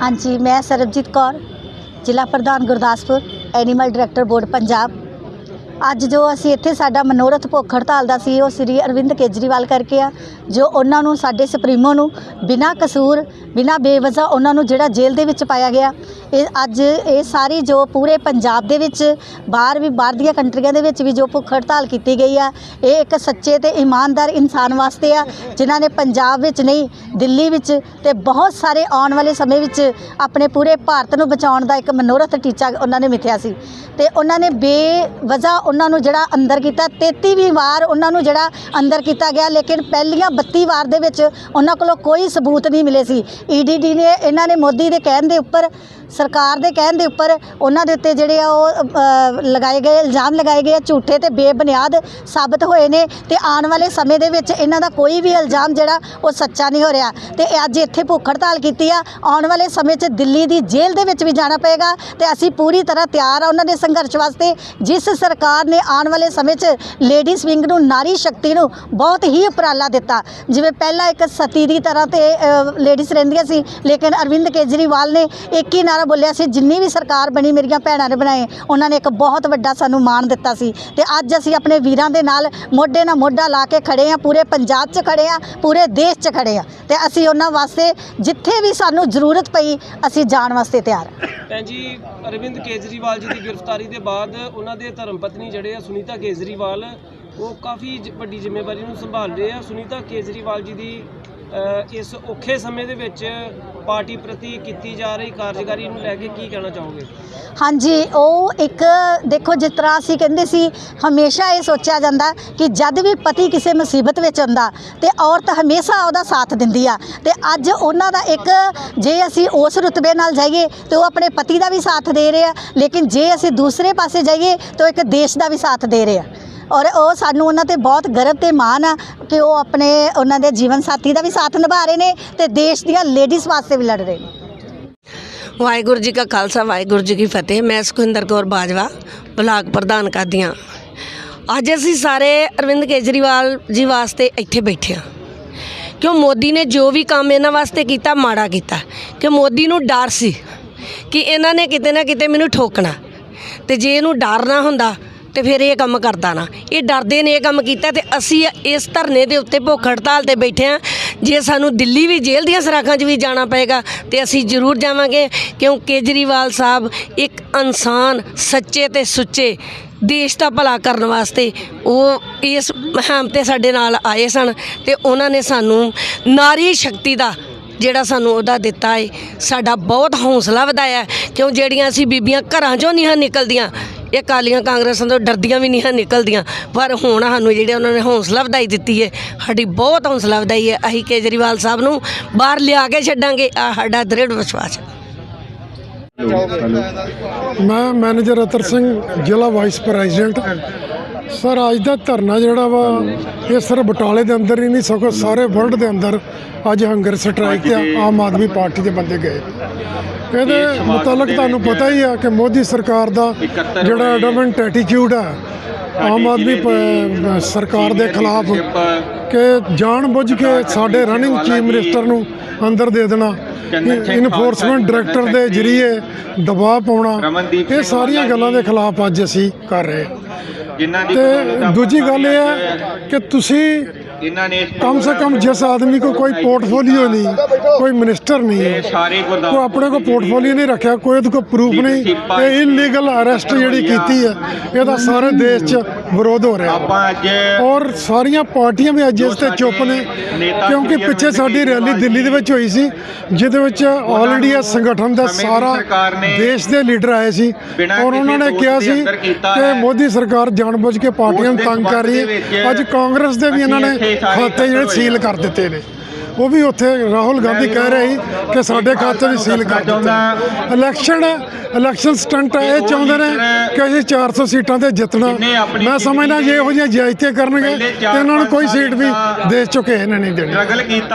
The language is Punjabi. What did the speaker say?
ਹਾਂਜੀ ਮੈਂ ਸਰਬਜੀਤ ਕੌਰ ਜ਼ਿਲ੍ਹਾ ਪ੍ਰਧਾਨ Gurdaspur animal director board Punjab. ਅੱਜ ਜੋ ਅਸੀਂ ਇੱਥੇ ਸਾਡਾ ਮਨੋਰਥ ਭੁੱਖ ਹੜਤਾਲ ਦਾ ਸੀ, ਉਹ ਸ੍ਰੀ ਅਰਵਿੰਦ ਕੇਜਰੀਵਾਲ ਕਰਕੇ ਆ, ਜੋ ਉਹਨਾਂ ਨੂੰ, ਸਾਡੇ ਸੁਪਰੀਮੋ ਨੂੰ ਬਿਨਾਂ ਕਸੂਰ, ਬਿਨਾਂ ਬੇਵਜ੍ਹਾ ਉਹਨਾਂ ਨੂੰ ਜਿਹੜਾ ਜੇਲ੍ਹ ਦੇ ਵਿੱਚ ਪਾਇਆ ਗਿਆ। ਇਹ ਅੱਜ ਇਹ ਸਾਰੀ ਜੋ ਪੂਰੇ ਪੰਜਾਬ ਦੇ ਵਿੱਚ, ਬਾਹਰ ਵੀ, ਬਾਹਰ ਦੀਆਂ ਕੰਟਰੀਆਂ ਦੇ ਵਿੱਚ ਵੀ ਜੋ ਭੁੱਖ ਹੜਤਾਲ ਕੀਤੀ ਗਈ ਆ, ਇਹ ਇੱਕ ਸੱਚੇ ਤੇ ਇਮਾਨਦਾਰ ਇਨਸਾਨ ਵਾਸਤੇ ਆ, ਜਿਨ੍ਹਾਂ ਨੇ ਪੰਜਾਬ ਵਿੱਚ ਨਹੀਂ, ਦਿੱਲੀ ਵਿੱਚ ਤੇ ਬਹੁਤ ਸਾਰੇ ਆਉਣ ਵਾਲੇ ਸਮੇਂ ਵਿੱਚ ਆਪਣੇ ਪੂਰੇ ਭਾਰਤ ਨੂੰ ਬਚਾਉਣ ਦਾ ਇੱਕ ਮਨੋਰਥ ਟੀਚਾ ਉਹਨਾਂ ਨੇ ਮਿਥਿਆ ਸੀ। ਤੇ ਉਹਨਾਂ ਨੇ ਬੇਵਜ੍ਹਾ ਉਹਨਾਂ ਨੂੰ ਜਿਹੜਾ ਅੰਦਰ ਕੀਤਾ 33ਵੀਂ ਵਾਰ ਉਹਨਾਂ ਨੂੰ ਜਿਹੜਾ ਅੰਦਰ ਕੀਤਾ ਗਿਆ, ਲੇਕਿਨ ਪਹਿਲੀਆਂ 32 ਵਾਰ ਦੇ ਵਿੱਚ ਉਹਨਾਂ ਕੋਲੋਂ ਕੋਈ ਸਬੂਤ ਨਹੀਂ ਮਿਲੇ ਸੀ। ਈਡੀਡੀ ਨੇ, ਇਹਨਾਂ ਨੇ ਮੋਦੀ ਦੇ ਕਹਿਣ ਦੇ ਉੱਪਰ ਸਰਕਾਰ ਦੇ ਕਹਿਣ ਦੇ ਉੱਪਰ ਉਹਨਾਂ ਦੇ ਉੱਤੇ ਜਿਹੜੇ ਆ ਉਹ ਲਗਾਏ ਗਏ ਇਲਜ਼ਾਮ ਲਗਾਏ ਗਏ ਆ, ਝੂਠੇ ਤੇ ਬੇਬੁਨਿਆਦ ਸਾਬਤ ਹੋਏ ਨੇ ਤੇ ਆਉਣ ਵਾਲੇ ਸਮੇਂ ਦੇ ਵਿੱਚ ਇਹਨਾਂ ਦਾ ਕੋਈ ਵੀ ਇਲਜ਼ਾਮ ਜਿਹੜਾ ਉਹ ਸੱਚਾ ਨਹੀਂ ਹੋ ਰਿਹਾ। ਤੇ ਅੱਜ ਇੱਥੇ ਭੁੱਖ ਹੜਤਾਲ ਕੀਤੀ ਆ। ਆਉਣ ਵਾਲੇ ਸਮੇਂ 'ਚ ਦਿੱਲੀ ਦੀ ਜੇਲ੍ਹ ਦੇ ਵਿੱਚ ਵੀ ਜਾਣਾ ਪਏਗਾ ਤੇ ਅਸੀਂ ਪੂਰੀ ਤਰ੍ਹਾਂ ਤਿਆਰ ਆ ਉਹਨਾਂ ਦੇ ਸੰਘਰਸ਼ ਵਾਸਤੇ ਜਿਸ ਸਰਕਾਰ ਨੇ ਆਉਣ ਵਾਲੇ ਸਮੇਂ 'ਚ ਲੇਡੀਜ਼ ਵਿੰਗ ਨੂੰ ਨਾਰੀ ਸ਼ਕਤੀ ਨੂੰ ਬਹੁਤ ਹੀ ਉਪਰਾਲਾ ਦਿੱਤਾ। ਜਿਵੇਂ ਪਹਿਲਾਂ ਇੱਕ ਸਤੀ ਦੀ ਤਰ੍ਹਾਂ ਤੇ ਲੇਡੀਜ਼ ਰਹਿੰਦੀਆਂ ਸੀ ਲੇਕਿਨ ਅਰਵਿੰਦ ਕੇਜਰੀਵਾਲ ਨੇ ਇੱਕ ਹੀ ਨਾਰਾ ਬੋਲਿਆ ਸੀ, ਜਿੰਨੀ ਵੀ ਸਰਕਾਰ ਬਣੀ ਮੇਰੀਆਂ ਭੈਣਾਂ ਨੇ ਬਣਾਏ, ਉਹਨਾਂ ਨੇ ਇੱਕ ਬਹੁਤ ਵੱਡਾ ਸਾਨੂੰ ਮਾਣ ਦਿੱਤਾ ਸੀ। ਤੇ ਅੱਜ ਅਸੀਂ ਆਪਣੇ ਵੀਰਾਂ ਦੇ ਨਾਲ ਮੋਢੇ ਨਾਲ ਮੋਢਾ ਲਾ ਕੇ ਖੜੇ ਆ ਪੂਰੇ ਪੰਜਾਬ 'ਚ ਖੜੇ ਆ ਪੂਰੇ ਦੇਸ਼ 'ਚ ਖੜੇ ਆ ਤੇ ਅਸੀਂ ਉਹਨਾਂ ਵਾਸਤੇ ਜਿੱਥੇ ਵੀ ਸਾਨੂੰ ਜ਼ਰੂਰਤ ਪਈ, ਅਸੀਂ ਜਾਣ ਵਾਸਤੇ ਤਿਆਰ ਹਾਂ। ਭੈਣ ਜੀ, ਅਰਵਿੰਦ ਕੇਜਰੀਵਾਲ ਜੀ ਦੀ ਗ੍ਰਿਫਤਾਰੀ ਦੇ ਬਾਅਦ ਉਹਨਾਂ ਦੇ ਧਰਮ ਪਤਨੀ ਜਿਹੜੇ ਆ, ਸੁਨੀਤਾ ਕੇਜਰੀਵਾਲ, ਉਹ ਕਾਫੀ ਜ- ਵੱਡੀ ਜ਼ਿੰਮੇਵਾਰੀ ਨੂੰ ਸੰਭਾਲ ਰਹੇ ਆ। ਸੁਨੀਤਾ ਕੇਜਰੀਵਾਲ ਜੀ ਦੀ ਇਸ ਔਖੇ ਸਮੇਂ ਦੇ ਵਿੱਚ ਪਾਰਟੀ ਪ੍ਰਤੀ ਕੀਤੀ ਜਾ ਰਹੀ ਕਾਰਜਕਾਰੀ ਨੂੰ ਲੈ ਕੇ ਕੀ ਕਹਿਣਾ ਚਾਹੋਗੇ? ਹਾਂਜੀ, ਉਹ ਇੱਕ, ਦੇਖੋ, ਜਿਸ ਤਰ੍ਹਾਂ ਅਸੀਂ ਕਹਿੰਦੇ ਸੀ, ਹਮੇਸ਼ਾ ਇਹ ਸੋਚਿਆ ਜਾਂਦਾ ਕਿ ਜਦ ਵੀ ਪਤੀ ਕਿਸੇ ਮੁਸੀਬਤ ਵਿੱਚ ਹੁੰਦਾ ਤੇ ਔਰਤ ਹਮੇਸ਼ਾ ਉਹਦਾ ਸਾਥ ਦਿੰਦੀ ਆ, ਤੇ ਅੱਜ ਉਹਨਾਂ ਦਾ ਇੱਕ, ਜੇ ਅਸੀਂ ਉਸ ਰੁਤਬੇ ਨਾਲ ਜਾਈਏ ਤੇ ਉਹ ਆਪਣੇ ਪਤੀ ਦਾ ਵੀ ਸਾਥ ਦੇ ਰਹੇ ਆ, ਲੇਕਿਨ ਜੇ ਅਸੀਂ ਦੂਸਰੇ ਪਾਸੇ ਜਾਈਏ ਤਾਂ ਉਹ ਇੱਕ ਦੇਸ਼ ਦਾ ਵੀ ਸਾਥ ਦੇ ਰਹੇ ਆ। ਔਰ ਉਹ ਸਾਨੂੰ ਉਹਨਾਂ ਤੇ ਬਹੁਤ ਗਰਵ ਤੇ ਮਾਣ ਆ ਕਿ ਉਹ ਆਪਣੇ ਉਹਨਾਂ ਦੇ ਜੀਵਨ ਸਾਥੀ ਦਾ ਵੀ ਸਾਥ ਨਿਭਾ ਰਹੇ ਨੇ ਤੇ ਦੇਸ਼ ਦੀਆਂ ਲੇਡੀਜ਼ ਵਾਸਤੇ ਵੀ ਲੜ ਰਹੇ ਨੇ। ਵਾਹਿਗੁਰੂ ਜੀ ਕਾ ਖਾਲਸਾ, ਵਾਹਿਗੁਰੂ ਜੀ ਕੀ ਫਤਿਹ। ਮੈਂ ਸੁਖਿੰਦਰ ਕੌਰ ਬਾਜਵਾ, ਬਲਾਕ ਪ੍ਰਧਾਨ ਕਰਦੀਆਂ ਅੱਜ ਅਸੀਂ ਸਾਰੇ ਅਰਵਿੰਦ ਕੇਜਰੀਵਾਲ ਜੀ ਵਾਸਤੇ ਇੱਥੇ ਬੈਠੇ ਹਾਂ। ਕਿਉਂ ਮੋਦੀ ਨੇ ਜੋ ਵੀ ਕੰਮ ਇਹਨਾਂ ਵਾਸਤੇ ਕੀਤਾ, ਮਾੜਾ ਕੀਤਾ। ਕਿ ਮੋਦੀ ਨੂੰ ਡਰ ਸੀ ਕਿ ਇਹਨਾਂ ਨੇ ਕਿਤੇ ਨਾ ਕਿਤੇ ਮੈਨੂੰ ਠੋਕਣਾ। ਤੇ ਜੇ ਇਹਨੂੰ ਡਰ ਨਾ ਹੁੰਦਾ ਤੇ ਫਿਰ ਇਹ ਕੰਮ ਕਰਦਾ ਨਾ। ਇਹ ਡਰਦੇ ਨੇ ਇਹ ਕੰਮ ਕੀਤਾ ਤੇ ਅਸੀਂ ਇਸ ਧਰਨੇ ਦੇ ਉੱਤੇ ਭੁੱਖ ਹੜਤਾਲ ਤੇ ਬੈਠੇ ਹਾਂ। ਜੇ ਸਾਨੂੰ ਦਿੱਲੀ ਵੀ ਜੇਲ੍ਹ ਦੀਆਂ ਸਰਾਖਾਂ 'ਚ ਵੀ ਜਾਣਾ ਪਏਗਾ ਤੇ ਅਸੀਂ ਜ਼ਰੂਰ ਜਾਵਾਂਗੇ ਕਿਉਂ ਕੇਜਰੀਵਾਲ ਸਾਹਿਬ ਇੱਕ ਇਨਸਾਨ ਸੱਚੇ ਤੇ ਸੁੱਚੇ ਦੇਸ਼ ਦਾ ਭਲਾ ਕਰਨ ਵਾਸਤੇ ਉਹ ਇਸ ਮੁਹਿੰਮ ਤੇ ਸਾਡੇ ਨਾਲ ਆਏ ਸਨ ਤੇ ਉਹਨਾਂ ਨੇ ਸਾਨੂੰ ਨਾਰੀ ਸ਼ਕਤੀ ਦਾ ਜਿਹੜਾ ਸਾਨੂੰ ਉਹਦਾ ਦਿੱਤਾ ਹੈ ਸਾਡਾ ਬਹੁਤ ਹੌਸਲਾ ਵਧਾਇਆ ਕਿਉਂ ਜਿਹੜੀਆਂ ਅਸੀਂ ਬੀਬੀਆਂ ਘਰਾਂ ਚੋਂ ਨਹੀਂ ਨਿਕਲਦੀਆਂ ਇਹ ਕਾਲੀਆਂ ਕਾਂਗਰਸਾਂ ਤੋਂ ਡਰਦੀਆਂ ਵੀ ਨਹੀਂ ਹਾਂ, ਨਿਕਲਦੀਆਂ। ਪਰ ਹੁਣ ਸਾਨੂੰ ਜਿਹੜੇ ਉਹਨਾਂ ਨੇ ਹੌਸਲਾ ਵਧਾਈ ਦਿੱਤੀ ਹੈ, ਸਾਡੀ ਬਹੁਤ ਹੌਸਲਾ ਵਧਾਈ ਹੈ। ਅਸੀਂ ਕੇਜਰੀਵਾਲ ਸਾਹਿਬ ਨੂੰ ਬਾਹਰ ਲਿਆ ਕੇ ਛੱਡਾਂਗੇ। ਆ ਸਾਡਾ ਦ੍ਰਿੜ ਵਿਸ਼ਵਾਸ ਹੈ। ਮੈਂ ਮੈਨੇਜਰ ਅਤਰ ਸਿੰਘ, ਜ਼ਿਲ੍ਹਾ ਵਾਈਸ ਪ੍ਰੈਜ਼ੀਡੈਂਟ ਸਰ, ਅੱਜ ਦਾ ਧਰਨਾ ਜਿਹੜਾ ਵਾ, ਇਹ ਸਿਰਫ ਬਟਾਲੇ ਦੇ ਅੰਦਰ ਹੀ ਨਹੀਂ, ਸਗੋਂ ਸਾਰੇ ਵਰਲਡ ਦੇ ਅੰਦਰ ਅੱਜ ਹੰਗਰ ਸਟ੍ਰਾਈਕ ਤੇ ਆਮ ਆਦਮੀ ਪਾਰਟੀ ਦੇ ਬੰਦੇ ਗਏ। ਇਹਦੇ ਮੁਤਲਕ ਤੁਹਾਨੂੰ ਪਤਾ ਹੀ ਆ ਕਿ ਮੋਦੀ ਸਰਕਾਰ ਦਾ ਜਿਹੜਾ ਐਡਮੈਂਟ ਐਟੀਟਿਊਡ ਆ ਆਮ ਆਦਮੀ ਸਰਕਾਰ ਦੇ ਖਿਲਾਫ ਕਿ ਜਾਣ ਬੁੱਝ ਕੇ ਸਾਡੇ ਰਨਿੰਗ ਚੀਫ ਮਿਨਿਸਟਰ ਨੂੰ ਅੰਦਰ ਦੇ ਦੇਣਾ ਇਨਫੋਰਸਮੈਂਟ ਡਾਇਰੈਕਟਰ ਦੇ ਜਰੀਏ ਦਬਾਅ ਪਾਉਣਾ ਇਹ ਸਾਰੀਆਂ ਗੱਲਾਂ ਦੇ ਖਿਲਾਫ ਅੱਜ ਅਸੀਂ ਕਰ ਰਹੇ ਹਾਂ। ਜਿਨ੍ਹਾਂ ਦੀ ਤੇ ਦੂਜੀ ਗੱਲ ਇਹ ਹੈ। ਕਿ ਤੁਸੀਂ ਇਹਨਾਂ ਨੇ ਕਮ ਸੇ ਕਮ ਜਿਸ ਆਦਮੀ ਕੋ ਕੋਈ ਪੋਰਟਫੋਲੀਓ ਨਹੀਂ ਕੋਈ ਮਿਨਿਸਟਰ ਨਹੀਂ ਇਹ ਹੈ ਸਾਰੇ ਕੋ ਗੁਰਦਾਸ ਆਪਣੇ ਕੋ ਪੋਰਟਫੋਲੀਓ ਨਹੀਂ ਰੱਖਿਆ ਕੋਈ ਉਹਦੇ ਕੋ ਪ੍ਰੂਫ ਨਹੀਂ। ਇਹ ਇਲੀਗਲ ਅਰੈਸਟ ਜਿਹੜੀ ਕੀਤੀ ਹੈ ਇਹਦਾ ਸਾਰੇ ਦੇਸ਼ 'ਚ ਵਿਰੋਧ ਹੋ ਰਿਹਾ। ਆਪਾਂ ਅੱਜ ਔਰ ਸਾਰੀਆਂ ਪਾਰਟੀਆਂ ਵੀ ਅੱਜ ਇਸ ਤੇ ਚੁੱਪ ਨੇ ਕਿਉਂਕਿ ਪਿੱਛੇ ਸਾਡੀ ਰੈਲੀ ਦਿੱਲੀ ਦੇ ਵਿੱਚ ਹੋਈ ਸੀ ਜਿਹਦੇ ਵਿੱਚ ਆਲ ਇੰਡੀਆ ਸੰਗਠਨ ਦਾ ਸਾਰਾ ਦੇਸ਼ ਦੇ ਲੀਡਰ ਆਏ ਸੀ। ਔਰ ਉਹਨਾਂ ਨੇ ਕਿਹਾ ਸੀ ਕਿ ਮੋਦੀ ਸਰਕਾਰ ਜਾਣਬੁੱਝ ਕੇ ਪਾਰਟੀਆਂ ਨੂੰ ਤੰਗ ਕਰ ਰਹੀ ਹੈ। ਅੱਜ ਕਾਂਗਰਸ ਦੇ ਵੀ ਇਹਨਾਂ ਨੇ ਖਾਤੇ ਜਿਹੜੇ ਸੀਲ ਕਰ ਦਿੱਤੇ ਨੇ। ਉਹ ਵੀ ਉੱਥੇ ਰਾਹੁਲ ਗਾਂਧੀ ਕਹਿ ਰਹੇ ਸੀ ਕਿ ਸਾਡੇ ਖਾਤੇ ਵੀ ਸੀਲ ਕਰ ਦਿੱਤੇ। ਇਲੈਕਸ਼ਨ ਇਲੈਕਸ਼ਨ ਸਟੰਟ ਇਹ ਚਾਹੁੰਦੇ ਨੇ ਕਿ ਅਸੀਂ 400 ਸੀਟਾਂ ਤੇ ਜਿੱਤਣਾ। ਮੈਂ ਸਮਝਦਾ ਜੇ ਇਹੋ ਜਿਹੀਆਂ ਜਾਇਜ਼ਤੇ ਕਰਨਗੇ ਤੇ ਇਹਨਾਂ ਨੂੰ ਕੋਈ ਸੀਟ ਵੀ ਦੇ ਚੁੱਕੇ ਇਹਨਾਂ ਨਹੀਂ ਦੇਣੀ।